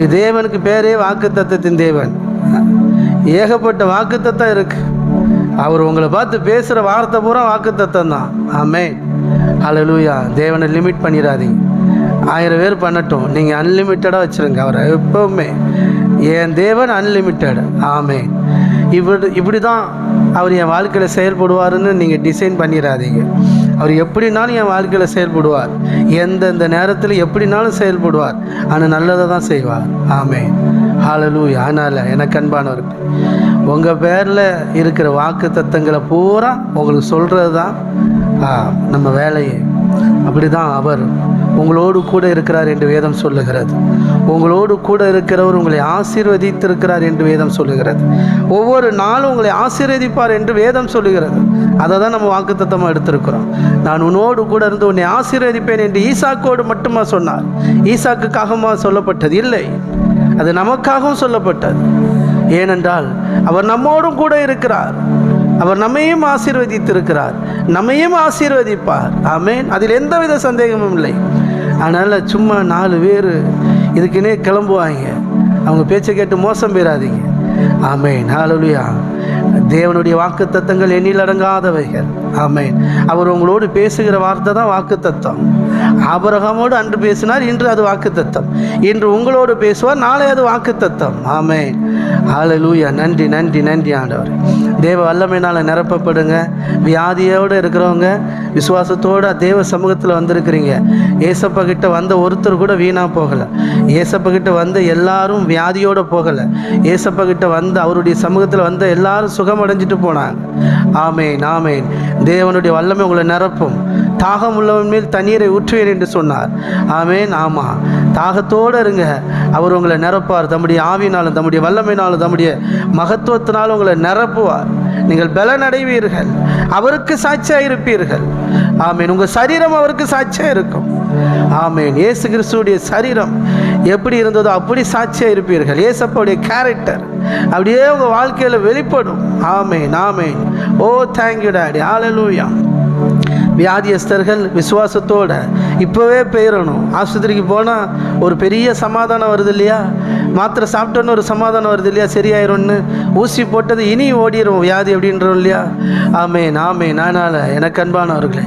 இப்படி தேவனுக்கு பேரே வாக்கு தத்தத்தின் தேவன். ஏகப்பட்ட வாக்கு தத்தம் இருக்கு. அவர் உங்களை பார்த்து பேசுகிற வார்த்தை பூரா வாக்கு தத்தம் தான். ஆமே அலலூயா தேவனை லிமிட் பண்ணிடாதீங்க. ஆயிரம் பேர் பண்ணட்டும். நீங்கள் அன்லிமிட்டடாக வச்சுருங்க. அவரை எப்பவுமே. என் தேவன் அன்லிமிட்டெட் ஆமே இப்படி இப்படி தான் அவர் என் வாழ்க்கையில் செயல்படுவாருன்னு நீங்கள் டிசைன் பண்ணிடாதீங்க. அவர் எப்படினாலும் என் வாழ்க்கையில் செயல்படுவார். எந்தெந்த நேரத்தில் எப்படினாலும் செயல்படுவார். ஆனால் நல்லதை தான் செய்வார். ஆமே ஆளலு ஆனால் எனக்கு அன்பானவர்கள் உங்கள் பேரில் இருக்கிற வாக்கு தத்தங்களை பூரா உங்களுக்கு சொல்கிறது தான் ஆ, நம்ம வேலையே. அப்படி தான் அவர் உங்களோடு கூட இருக்கிறார் என்று வேதம் சொல்லுகிறது. உங்களோடு கூட இருக்கிறவர் உங்களை ஆசீர்வதித்திருக்கிறார் என்று வேதம் சொல்லுகிறது. ஒவ்வொரு நாளும் உங்களை ஆசீர்வதிப்பார் என்று வேதம் சொல்லுகிறது. அதை தான் நம்ம வாக்குத்தத்தமாக எடுத்திருக்கிறோம். நான் உன்னோடு கூட இருந்து உன்னை ஆசீர்வதிப்பேன் என்று ஈசாக்கோடு மட்டுமா சொன்னார். ஈசாக்குக்காகமா சொல்லப்பட்டது? இல்லை. அது நமக்காகவும் சொல்லப்பட்டது. ஏனென்றால் அவர் நம்மோடும் கூட இருக்கிறார். அவர் நம்மையும் ஆசீர்வதித்திருக்கிறார். நம்மையும் ஆசீர்வதிப்பார். ஆமேன். அதில் எந்தவித சந்தேகமும் இல்லை. அதனால் சும்மா நாலு பேர் இதுக்குன்னே கிளம்புவாங்க. அவங்க பேச்சை கேட்டு மோசம் பெறாதீங்க. ஆமேன். ஹalleluya. தேவனுடைய வாக்கு தத்தங்கள் எண்ணில் அடங்காதவைகள். ஆமேன். அவர் உங்களோடு பேசுகிற வார்த்தை தான் வாக்கு தத்தம் ஆபரகமோடு அன்று பேசினார் இன்று அது வாக்கு தத்தம் இன்று உங்களோடு பேசுவார் நாளை அது வாக்கு தத்தம் ஆமேன். ஆலலூயா நன்றி நன்றி நன்றி ஆண்டவர். தேவ வல்லமையினால் நிரப்பப்படுங்க. வியாதியோடு இருக்கிறவங்க விசுவாசத்தோடு தேவ சமூகத்தில் வந்திருக்கிறீங்க. ஏசப்பா கிட்ட வந்த ஒருத்தர் கூட வீணாக போகலை. ஏசப்பா கிட்ட வந்த எல்லாரும் வியாதியோடு போகலை. ஏசப்பா கிட்ட வந்து அவருடைய சமூகத்தில் வந்த எல்லாரும் சுகமடைஞ்சிட்டு போனாங்க. ஆமேன் ஆமேன். தேவனுடைய வல்லமை உங்களை நிரப்பும். தாகம் உள்ளவன் மேல் தண்ணீரை ஊற்றுவேன் என்று சொன்னார். ஆமேன் ஆமாம் தாகத்தோடு இருங்க. அவர் உங்களை நிரப்பார் தம்முடைய ஆவினாலும் தம்முடைய வல்லமைனாலும் தம்முடைய மகத்துவத்தினாலும் உங்களை நிரப்புவார். நீங்கள் பலன் அடைவீர்கள் அவருக்கு சாட்சியாக இருப்பீர்கள். ஆமேன். உங்கள் சரீரம் அவருக்கு சாட்சியாக இருக்கும். ஆமேன். இயேசு கிறிஸ்துடைய சரீரம் எப்படி இருந்ததோ அப்படி சாட்சியாக இருப்பீர்கள். ஏசப்பாவுடைய கேரக்டர் அப்படியே உங்கள் வாழ்க்கையில் வெளிப்படும். ஆமேன் ஆமேன். ஓ தேங்க்யூ டாடி ஆலலூயா வியாதியஸ்தர்கள் விசுவாசத்தோட இப்போவே பெயரணும். ஆஸ்பத்திரிக்கு போனால் ஒரு பெரிய சமாதானம் வருது இல்லையா? மாத்திரை சாப்பிட்டோன்னு ஒரு சமாதானம் வருது இல்லையா? சரியாயிரும்னு ஊசி போட்டது இனி ஓடிடும் வியாதி அப்படின்றோம் இல்லையா? ஆமே நாமே நானால எனக்கு அன்பானவர்களே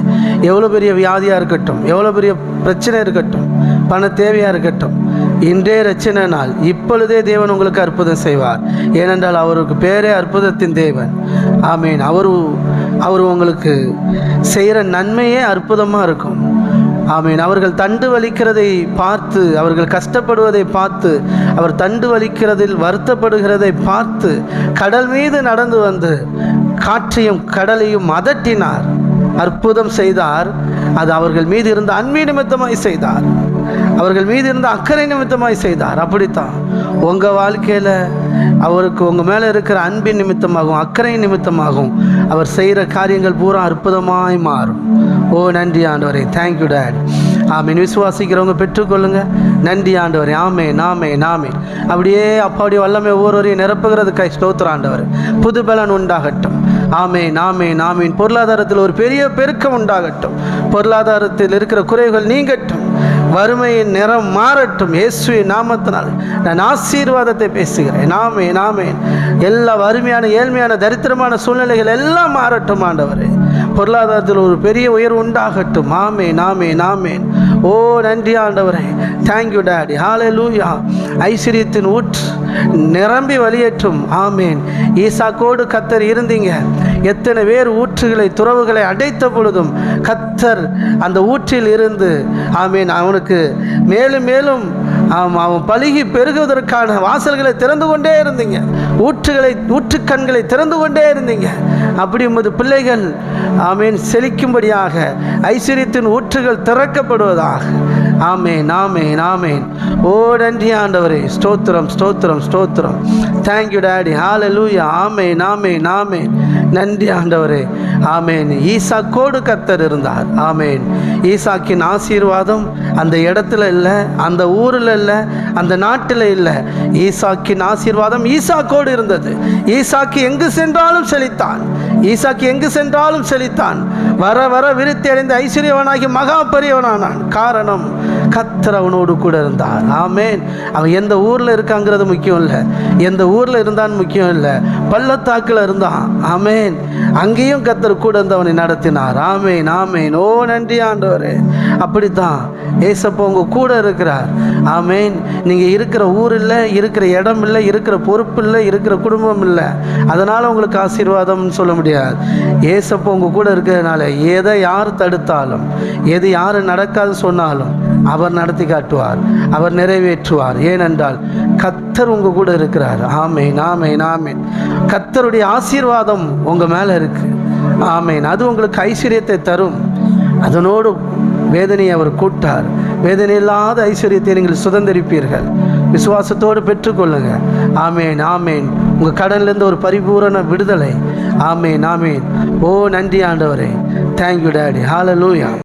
எவ்வளோ பெரிய வியாதியாக இருக்கட்டும் எவ்வளோ பெரிய பிரச்சனை இருக்கட்டும் பண தேவையாக இருக்கட்டும் இன்றே ரச்சனை நாள். இப்பொழுதே தேவன் உங்களுக்கு அற்புதம் செய்வார். ஏனென்றால் அவருக்கு பேரே அற்புதத்தின் தேவன். ஆமீன். அவர் அவர் உங்களுக்கு செய்கிற நன்மையே அற்புதமாக இருக்கும். ஆமீன். அவர்கள் தண்டு வலிக்கிறதை பார்த்து அவர்கள் கஷ்டப்படுவதை பார்த்து அவர் தண்டு வலிக்கிறதில் வருத்தப்படுகிறதை பார்த்து கடல் மீது நடந்து வந்து காற்றையும் கடலையும் அதட்டினார். அற்புதம் செய்தார். அது அவர்கள் மீது இருந்த அன்பு நிமித்தமாய் செய்தார். அவர்கள் மீது இருந்த அக்கறை நிமித்தமாய் செய்தார். அப்படித்தான் உங்கள் வாழ்க்கையில் அவருக்கு உங்கள் மேலே இருக்கிற அன்பின் நிமித்தமாகவும் அக்கறை நிமித்தமாகவும் அவர் செய்கிற காரியங்கள் பூரா அற்புதமாய் மாறும். ஓ நன்றி ஆண்டவரே. தேங்க்யூ டேட் ஆமீன். விசுவாசிக்கிறவங்க பெற்றுக்கொள்ளுங்க. நன்றி ஆண்டவரே. ஆமே நாமே நாமே அப்படியே அப்பாவுடைய வல்லமை ஒவ்வொருவரையும் நிரப்புகிறதுக்காய் ஸ்தோத்திர ஆண்டவர். புது பலன் உண்டாகட்டும். ஆமே நாமே நாமீன் பொருளாதாரத்தில் ஒரு பெரிய பெருக்கம் உண்டாகட்டும். பொருளாதாரத்தில் இருக்கிற குறைகள் நீங்கட்டும். வறுமையின் நிறம் மாறட்டும் இயேசுவின் நாமத்தினால். நான் ஆசீர்வாதத்தை பேசுகிறேன். நாமே நாமே. எல்லா வறுமையான ஏழ்மையான தரித்திரமான சூழ்நிலைகள் எல்லாம் மாறட்டும் ஆண்டவரே. பொருளாதாரத்தில் ஒரு பெரிய உயர்வு உண்டாகட்டும். ஆமே நாமே நாமேன் ஓ நன்றி ஆண்டவரே. தேங்க்யூ டாடி ஹாலே லூயா ஐஸ்வர்யத்தின் ஊற்று நிரம்பி வழியேற்றும். ஆமேன். ஈசாக்கோடு கத்தர் இருந்தீங்க. எத்தனை பேர் ஊற்றுகளை துறவுகளை அடைத்த பொழுதும் கத்தர் அந்த ஊற்றில் இருந்து ஆமீன் அவனுக்கு மேலும் மேலும் அவன் பழுகி பெருகுவதற்கான வாசல்களை திறந்து கொண்டே இருந்தீங்க. ஊற்றுகளை ஊற்றுக்கண்களை திறந்து கொண்டே இருந்தீங்க. அப்படி உமது பிள்ளைகள் ஆமீன் செழிக்கும்படியாக ஐஸ்வர்யத்தின் ஊற்றுகள் திறக்கப்படுவதாக. ஆமேன் ஆமேன் ஆமேன். ஓ நன்றி ஆண்டவரே. ஸ்தோத்திரம் ஸ்தோத்திரம் ஸ்தோத்திரம். தேங்க்யூ டாடி லூயா ஆமே நாமே நாமே நன்றி ஆண்டவரே. ஆமேன் ஈசாக்கோடு கத்தர் இருந்தார். ஆமேன் ஈசாக்கின் ஆசீர்வாதம் அந்த இடத்துல இல்லை அந்த ஊரில் இல்லை அந்த நாட்டில் இல்லை. ஈசாக்கின் ஆசீர்வாதம் ஈசாக்கோடு இருந்தது. ஈசாக்கு எங்கு சென்றாலும் செழித்தான். ஈசாக்கு எங்கு சென்றாலும் செழித்தான். வர வர விருத்தி அடைந்த ஐஸ்வர்யவனாகி மகா பெரியவனானான். காரணம் கத்தர் அவனோடு கூட இருந்தார். ஆமேன். அவன் எந்த ஊரில் இருக்காங்கிறது முக்கியம் இல்லை. எந்த ஊரில் இருந்தான்னு முக்கியம் இல்லை. பள்ளத்தாக்கில் இருந்தான். ஆமேன். அங்கேயும் கத்தர் கூட இருந்து அவனை நடத்தினார். ஆமேன் ஆமேன். ஓ நன்றி ஆண்டவரே. அப்படித்தான் ஏசப்போ உங்கள் கூட இருக்கிறார். ஆமேன். நீங்கள் இருக்கிற ஊர் இல்லை இருக்கிற இடம் இல்லை இருக்கிற பொறுப்பு இல்லை இருக்கிற குடும்பம் இல்லை. அதனால் உங்களுக்கு ஆசீர்வாதம்னு சொல்ல முடியாது. ஏசப்போ உங்கள் கூட இருக்கிறதுனால எதை யார் தடுத்தாலும் எது யார் நடக்காது சொன்னாலும் அவர் நடத்தி காட்டுவார் அவர் நிறைவேற்றுவார். ஏனென்றால் கத்தர் உங்க கூட இருக்கிறார். ஆமேன் ஆமேன் ஆமேன். கத்தருடைய ஆசீர்வாதம் உங்க மேலே இருக்கு. ஆமேன். அது உங்களுக்கு ஐஸ்வர்யத்தை தரும். அதனோடு வேதனையை அவர் கூட்டார். வேதனை இல்லாத ஐஸ்வர்யத்தை நீங்கள் சுதந்திரிப்பீர்கள். விசுவாசத்தோடு பெற்றுக்கொள்ளுங்க. ஆமேன் ஆமேன். உங்கள் கடன்லேருந்து ஒரு பரிபூரண விடுதலை. ஆமேன் ஆமேன். ஓ நன்றி ஆண்டவரே. தேங்க்யூ டேடி ஹாலலூயா